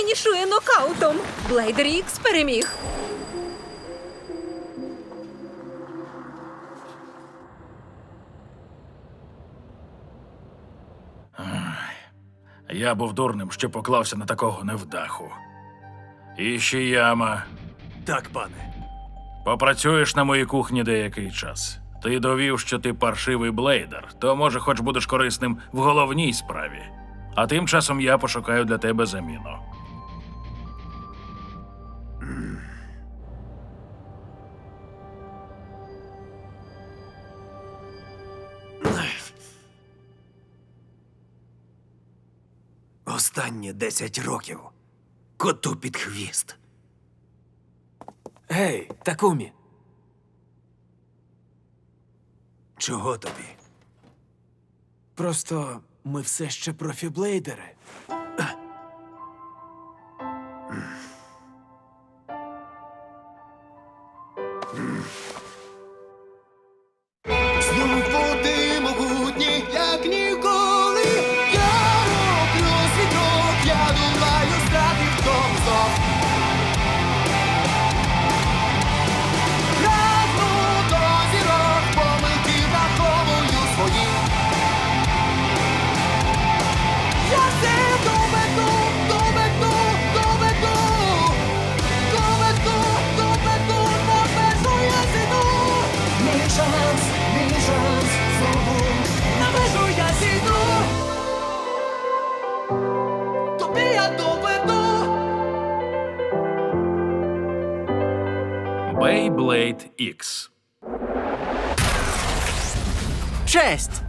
Фінішує нокаутом. Блейдер Ікс переміг. Я був дурним, що поклався на такого невдаху. І ще яма. Так, пане. Попрацюєш на моїй кухні деякий час. Ти довів, що ти паршивий блейдер, то може, хоч будеш корисним в головній справі. А тим часом я пошукаю для тебе заміну. Останні 10 років. Коту під хвіст. Гей, Такумі. Чого тобі? Просто ми все ще профіблейдери. Beyblade X. Честь!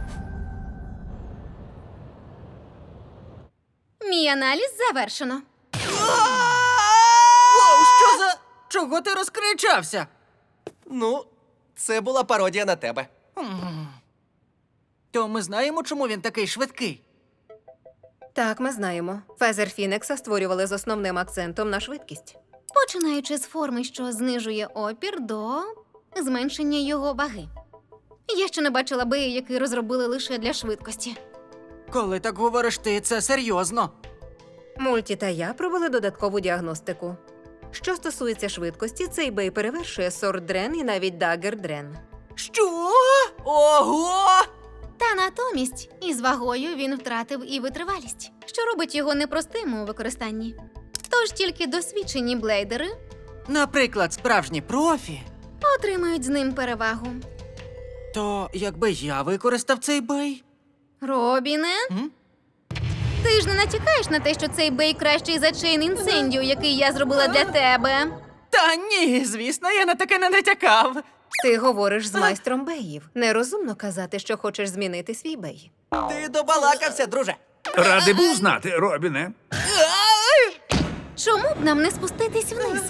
Мій аналіз завершено. Воу, що за. Чого ти розкричався? Ну, це була пародія на тебе. То ми знаємо, чому він такий швидкий. Так, ми знаємо. Фезер Фінекса створювали з основним акцентом на швидкість. Починаючи з форми, що знижує опір до зменшення його ваги. Я ще не бачила беї, який розробили лише для швидкості. Коли так говориш, ти це серйозно. Мульті та я провели додаткову діагностику. Що стосується швидкості, цей бей перевершує сорт Дрен і навіть Дагер Дрен. Що? Ого! Та натомість із вагою він втратив і витривалість, що робить його непростим у використанні. Тож тільки досвідчені блейдери Наприклад, справжні профі. отримають з ним перевагу. То якби я використав цей бей. Робіне, М? ти ж не натякаєш на те, що цей бей кращий за Чейн Інсендіо, який я зробила для тебе. Та ні, звісно, я на таке не натякав. Ти говориш з майстром беїв. Нерозумно казати, що хочеш змінити свій бей. Ти добалакався, друже. Радий був знати, Робіне. Чому б нам не спуститись вниз?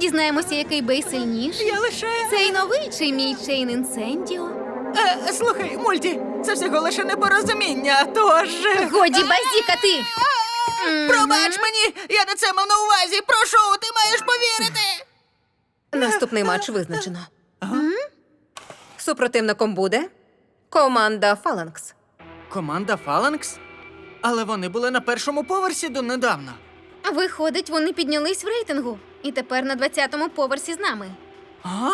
Дізнаємося, який бей сильніший. Я лише. Цей новий чи мій Чейн Інсендіо? Е, слухай, мульті, це всього лише непорозуміння, тож. Годі базікати! Пробач мені! Я не це мав на увазі! Прошу, ти маєш повірити! Наступний матч визначено. Супротивником буде команда Фаланкс. Команда Фаланкс? Але вони були на першому поверсі донедавна. Виходить, вони піднялись в рейтингу і тепер на 20-му поверсі з нами. А?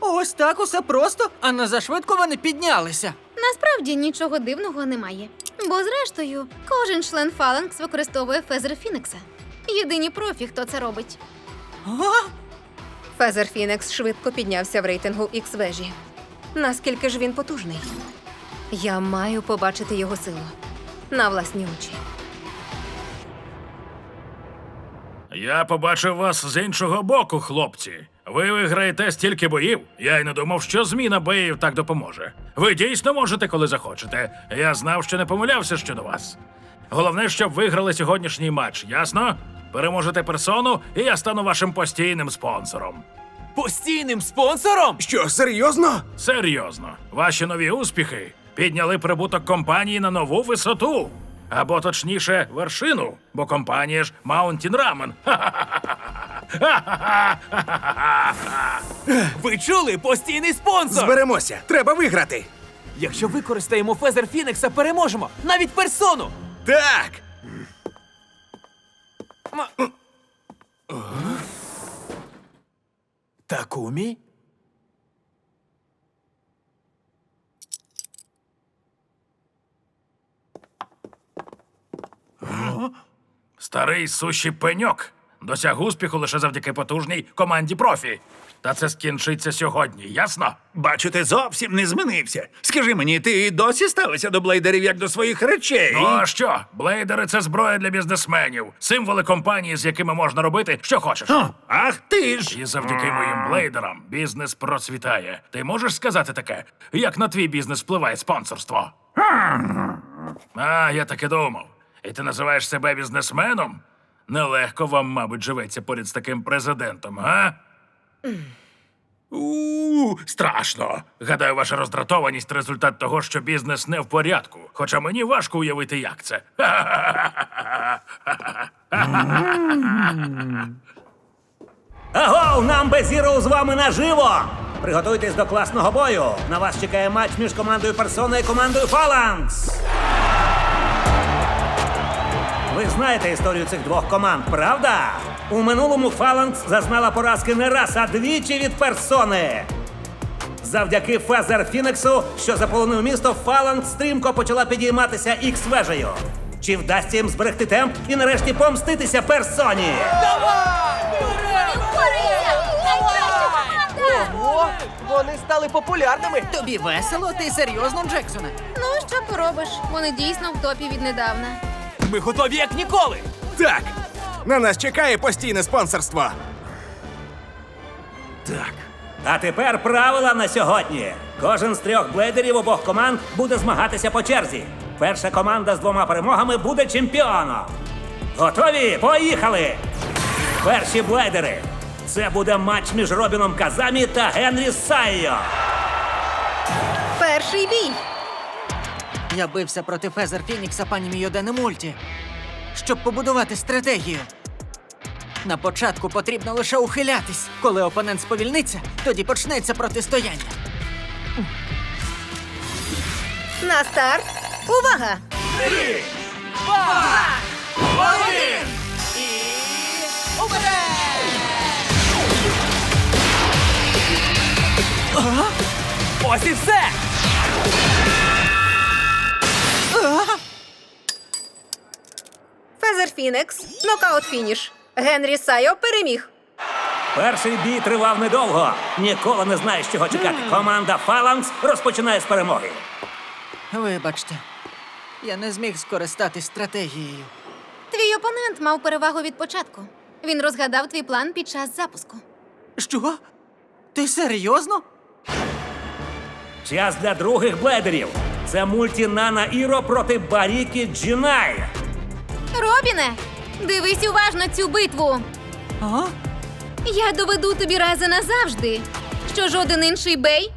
Ось так усе просто, а не зашвидко вони піднялися. Насправді нічого дивного немає. Бо зрештою, кожен член Фаланкс використовує фезер Фінекса. Єдині профі, хто це робить. А? Фезер Фінекс швидко піднявся в рейтингу ікс вежі. Наскільки ж він потужний? Я маю побачити його силу на власні очі. Я побачив вас з іншого боку, хлопці. Ви виграєте стільки боїв. Я й не думав, що зміна боїв так допоможе. Ви дійсно можете, коли захочете. Я знав, що не помилявся щодо вас. Головне, щоб виграли сьогоднішній матч, ясно? Переможете персону, і я стану вашим постійним спонсором. Постійним спонсором? Що, серйозно? Серйозно, ваші нові успіхи підняли прибуток компанії на нову висоту. Або точніше, вершину, бо компанія ж Mountain Ramen. Ви чули? Постійний спонсор! Зберемося, треба виграти. Якщо використаємо Фезер Фінекса, переможемо! Навіть персону! Так. Такумі? Старий суші пеньок досяг успіху лише завдяки потужній команді профі. Та це скінчиться сьогодні, ясно? Бачу, ти зовсім не змінився. Скажи мені, ти і досі ставишся до блейдерів як до своїх речей? Ну а що? Блейдери це зброя для бізнесменів, символи компанії, з якими можна робити, що хочеш. О, ах ти ж! І завдяки моїм блейдерам бізнес процвітає. Ти можеш сказати таке, як на твій бізнес впливає спонсорство? А, я так і думав. І ти називаєш себе бізнесменом? Нелегко вам, мабуть, живеться поряд з таким президентом, га? У, страшно. Гадаю, ваша роздратованість результат того, що бізнес не в порядку. Хоча мені важко уявити, як це. Агов, нам Zero з вами наживо! Приготуйтесь до класного бою. На вас чекає матч між командою Персона і командою Фаланкс. Ви знаєте історію цих двох команд, правда? У минулому Фаланкс зазнала поразки не раз, а двічі від персони. Завдяки Фезер Фінексу, що заполонив місто, Фаланкс стрімко почала підійматися ікс вежею. Чи вдасться їм зберегти темп і нарешті помститися персоні? Ого, вони стали популярними. Тобі весело? Ти серйозно, Джексоне? Ну, що поробиш? Вони дійсно в топі віднедавна. Ми готові як ніколи! Так. На нас чекає постійне спонсорство. Так. А тепер правила на сьогодні. Кожен з трьох блейдерів обох команд буде змагатися по черзі. Перша команда з двома перемогами буде чемпіоном. Готові? Поїхали! Перші блейдери. Це буде матч між Робіном Казамі та Генрі Сайо. Перший бій. Я бився проти Фезер Фінікса пані Мійодене Мульті, щоб побудувати стратегію. На початку потрібно лише ухилятись. Коли опонент сповільниться, тоді почнеться протистояння. На старт. Увага! Один і. Ось і все! Фінекс. Нокаут фініш. Генрі Сайо переміг. Перший бій тривав недовго. Ніколи не знаєш, чого чекати. Команда Фаланкс розпочинає з перемоги. Вибачте, я не зміг скористатись стратегією. Твій опонент мав перевагу від початку. Він розгадав твій план під час запуску. Що? Ти серйозно? Час для других блейдерів. Це мультінана Іро проти Барікі Джінай. Робіне, дивись уважно цю битву. А? Я доведу тобі рази назавжди, що жоден інший бей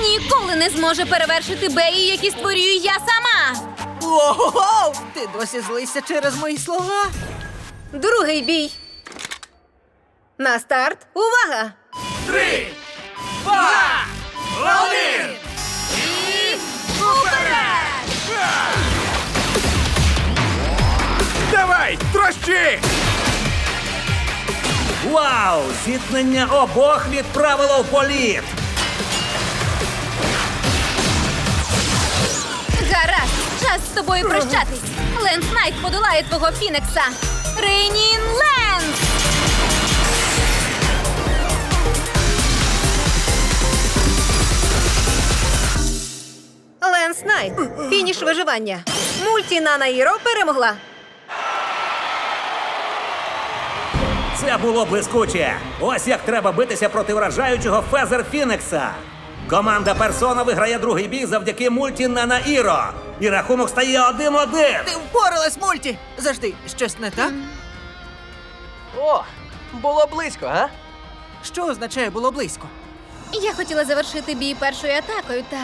ніколи не зможе перевершити беї, які створюю я сама. Ого! Ти досі злися через мої слова? Другий бій. На старт. Увага! Давай, трощи! Вау! Зіткнення обох відправило в політ. Гаразд, час з тобою прощатись. Ленс Найт подолає твого Фінекса. Рейнін Ленс! Ленс Найт. Фініш виживання. Мультінана Іро перемогла. Це було блискуче. Ось як треба битися проти вражаючого Фезер Фінекса. Команда Персона виграє другий бій завдяки мульті Нана Іро. І рахунок стає один-один. Ти впоралась, мульті! Завжди, щось не так? О, було близько, га? Що означає було близько? Я хотіла завершити бій першою атакою, та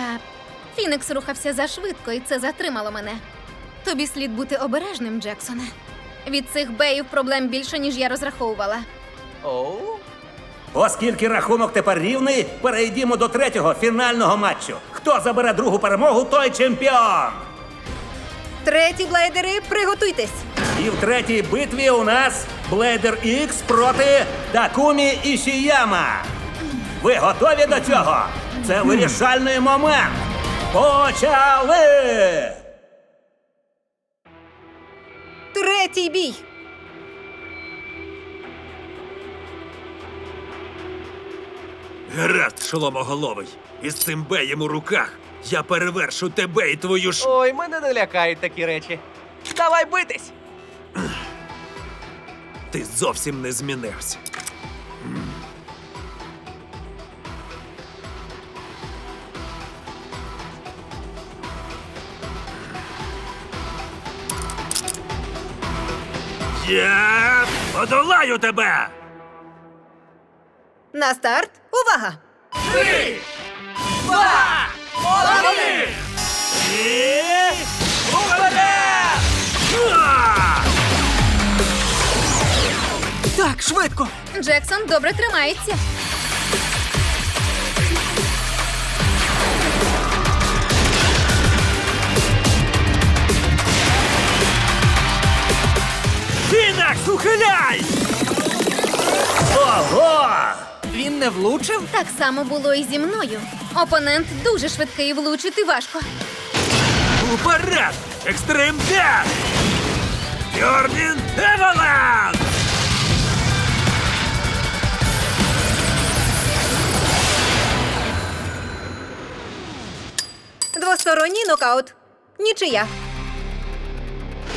Фінікс рухався зашвидко, і це затримало мене. Тобі слід бути обережним, Джексоне. Від цих беїв проблем більше, ніж я розраховувала. Оу. Оскільки рахунок тепер рівний, перейдімо до третього фінального матчу. Хто забере другу перемогу, той чемпіон. Треті блейдери, приготуйтесь! І в третій битві у нас Блейдер Ікс проти Такумі Ішіяма. Ви готові до цього? Це вирішальний момент. Почали! Третій бій! Гаразд, шоломоголовий. Із цим беєм у руках я перевершу тебе і твою ж. Ой, мене не лякають такі речі. Давай битись! Ти зовсім не змінився. Я подолаю тебе! На старт! Увага! І... Уперед! А! Так, швидко! Джексон добре тримається. Фінакс, ухиляй! Ого! Він не влучив? Так само було і зі мною. Опонент дуже швидкий, і влучити важко. Уперед! Екстрим Дет! Йорнін Еваланс! Двосторонній нокаут. Нічия.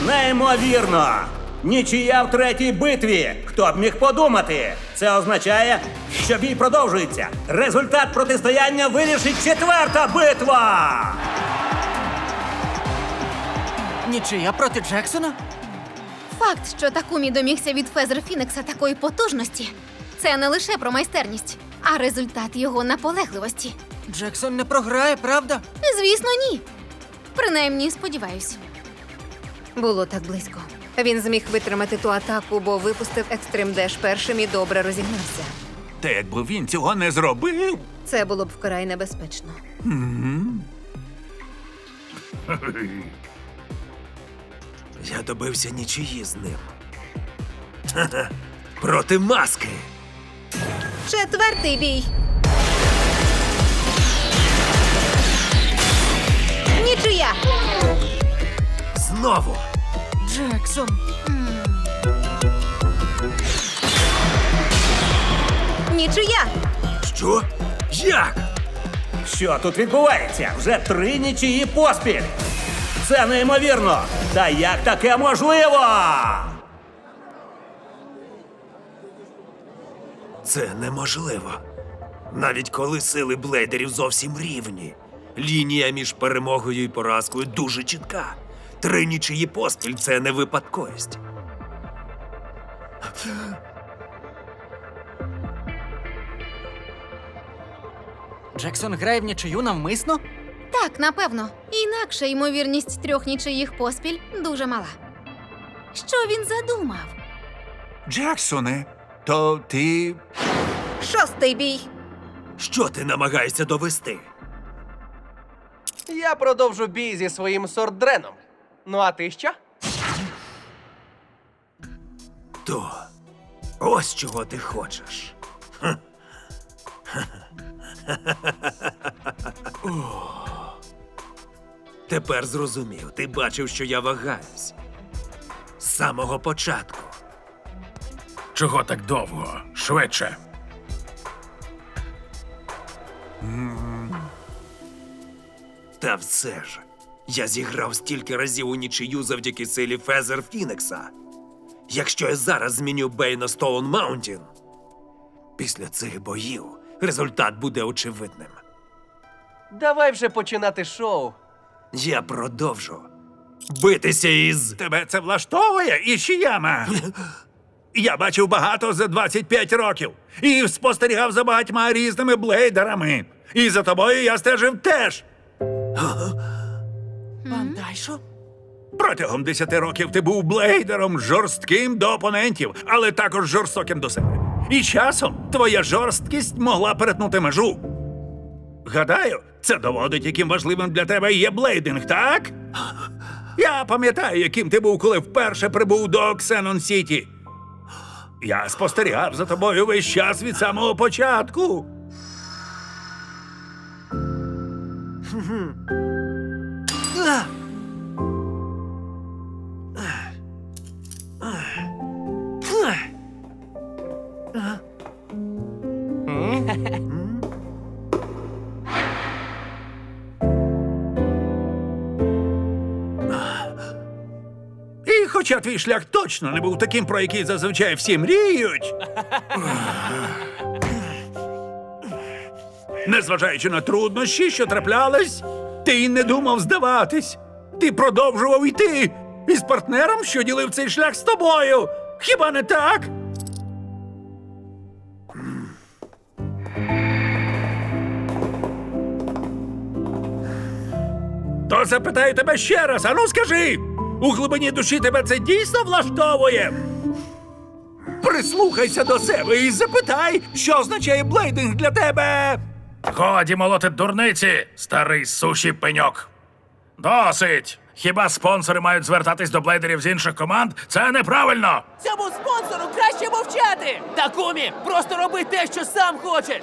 Неймовірно! Нічия в третій битві. Хто б міг подумати? Це означає, що бій продовжується. Результат протистояння вирішить четверта битва. Нічия проти Джексона? Факт, що Такумі домігся від Фезер Фінекса такої потужності, це не лише про майстерність, а результат його наполегливості. Джексон не програє, правда? Звісно, ні. Принаймні, сподіваюсь. Було так близько. Він зміг витримати ту атаку, бо випустив екстрим деш першим і добре розігнався. Та якби він цього не зробив. Це було б вкрай небезпечно. Я добився нічиї з ним. Ха-ха. Проти маски. Четвертий бій. Нічия. Знову. Джексон. Нічия. Що? Як? Що тут відбувається? Вже три нічиї поспіль. Це неймовірно. Та як таке можливо? Це неможливо. Навіть коли сили блейдерів зовсім рівні. Лінія між перемогою і поразкою дуже чітка. Три нічиї поспіль це не випадковість. Джексон грає в нічию навмисно? Так, напевно. Інакше ймовірність трьох нічиїх поспіль дуже мала. Що він задумав? Джексоне, то ти. Шостий бій. Що ти намагаєшся довести? Я продовжу бій зі своїм сордреном. Ну а ти що? То ось чого ти хочеш. Тепер зрозумів, ти бачив, що я вагаюсь. З самого початку. Чого так довго? Швидше. Та все ж, я зіграв стільки разів у нічию завдяки силі Фезер Фінекса. Якщо я зараз зміню Бей на Стоун Маунтін, після цих боїв результат буде очевидним. Давай вже починати шоу. Я продовжу битися із. Тебе це влаштовує, Ішіяма? Я бачив багато за 25 років і спостерігав за багатьма різними блейдерами. І за тобою я стежив теж. Бандайшо? Протягом 10 років ти був блейдером жорстким до опонентів, але також жорстоким до себе. І часом твоя жорсткість могла перетнути межу. Гадаю, це доводить, яким важливим для тебе є блейдинг, так? Я пам'ятаю, яким ти був, коли вперше прибув до Оксенон Сіті. Я спостерігав за тобою весь час від самого початку. твій шлях точно не був таким, про який зазвичай всі мріють. Незважаючи на труднощі, що траплялись, ти й не думав здаватись. Ти продовжував йти із партнером, що ділив цей шлях з тобою. Хіба не так? То запитаю тебе ще раз, ану скажи, у глибині душі тебе це дійсно влаштовує? Прислухайся до себе і запитай, що означає блейдинг для тебе. Годі молоти дурниці, старий суші пеньок. Досить! Хіба спонсори мають звертатись до блейдерів з інших команд? Це неправильно! Цьому спонсору краще мовчати! Такумі, просто роби те, що сам хочеш!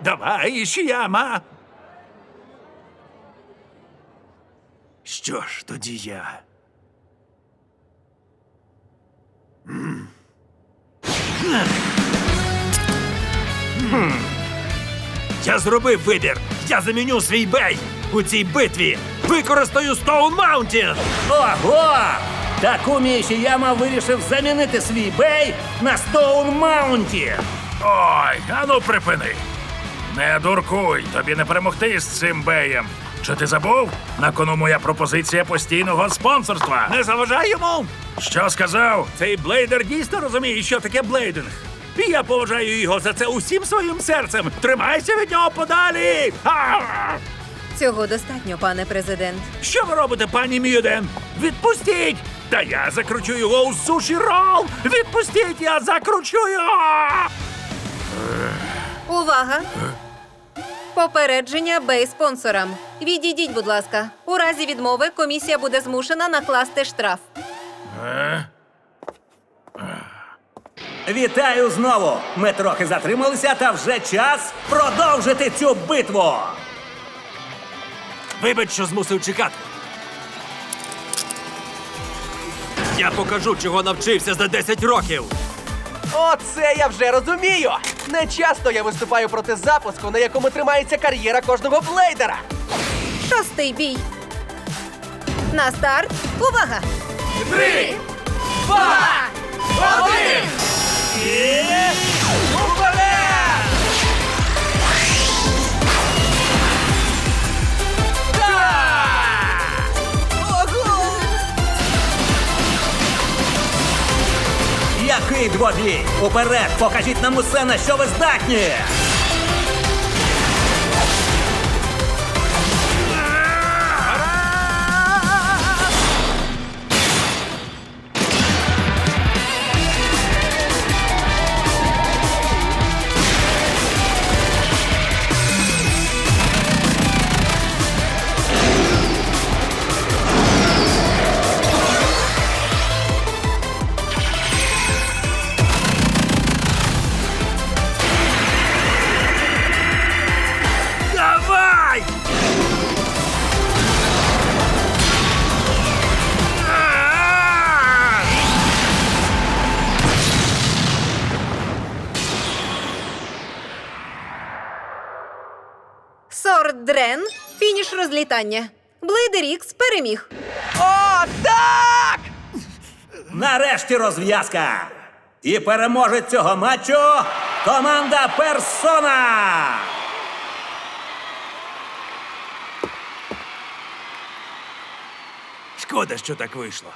Давай, Ішіяма. Що ж, тоді я. Я зробив вибір. Я заміню свій бей у цій битві. Використаю Стоун Маунтін. Ого! Такумі Ішіяма вирішив замінити свій бей на Стоун Маунті. Ой, ану припини. Не дуркуй, тобі не перемогти з цим беєм. Чи ти забув? На кону моя пропозиція постійного спонсорства. Не заважай йому. Що сказав? Цей блейдер дійсно розуміє, що таке блейдинг. І я поважаю його за це усім своїм серцем. Тримайся від нього подалі. Цього достатньо, пане президент. Що ви робите, пані Мюден? Відпустіть! Та я закручу його у суші рол! Відпустіть, я закручу його! Увага! Попередження бей спонсорам. Відійдіть, будь ласка. У разі відмови комісія буде змушена накласти штраф. Вітаю знову! Ми трохи затрималися, та вже час продовжити цю битву. Вибач, що змусив чекати. Я покажу, чого навчився за 10 років. Оце я вже розумію! Не часто я виступаю проти запуску, на якому тримається кар'єра кожного блейдера. Шостий бій. На старт. Увага! Три, два, один! І... Який двобій? Уперед! Покажіть нам усе, на що ви здатні! Сорт Дрен. Фініш розлітання. Блейдер Ікс переміг. О, так! Нарешті розв'язка! І переможець цього матчу Команда Персона! Шкода, що так вийшло.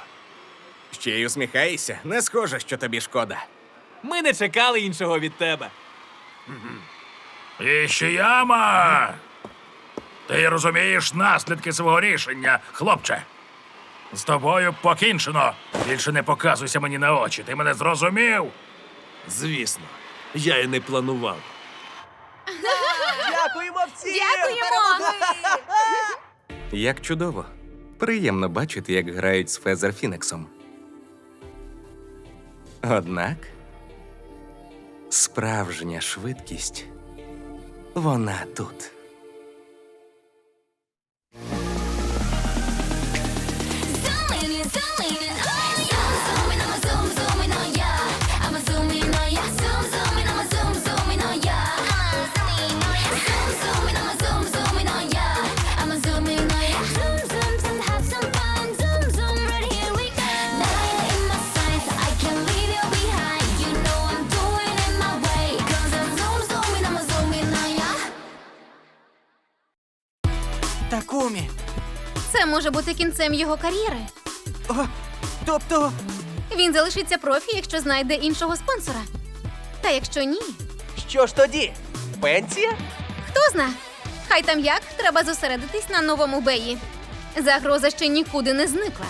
Ще й усміхаєшся. Не схоже, що тобі шкода. Ми не чекали іншого від тебе. Ішіяма! Ти розумієш наслідки свого рішення, хлопче. З тобою покінчено. Більше не показуйся мені на очі. Ти мене зрозумів? Звісно, я і не планував. Дякуємо всім! Дякуємо! Як чудово. Приємно бачити, як грають з Фезер Фінексом. Однак справжня швидкість вона тут. Це може бути кінцем його кар'єри. О, тобто, Він залишиться профі, якщо знайде іншого спонсора. Та якщо ні, Що ж тоді? Пенсія? хто зна? Хай там як, треба зосередитись на новому беї. Загроза ще нікуди не зникла.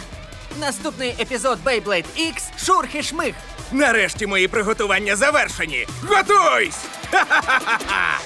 наступний епізод Beyblade X Шурхи Шмих. Нарешті мої приготування завершені. Готуйсь! Ха-ха-ха-ха!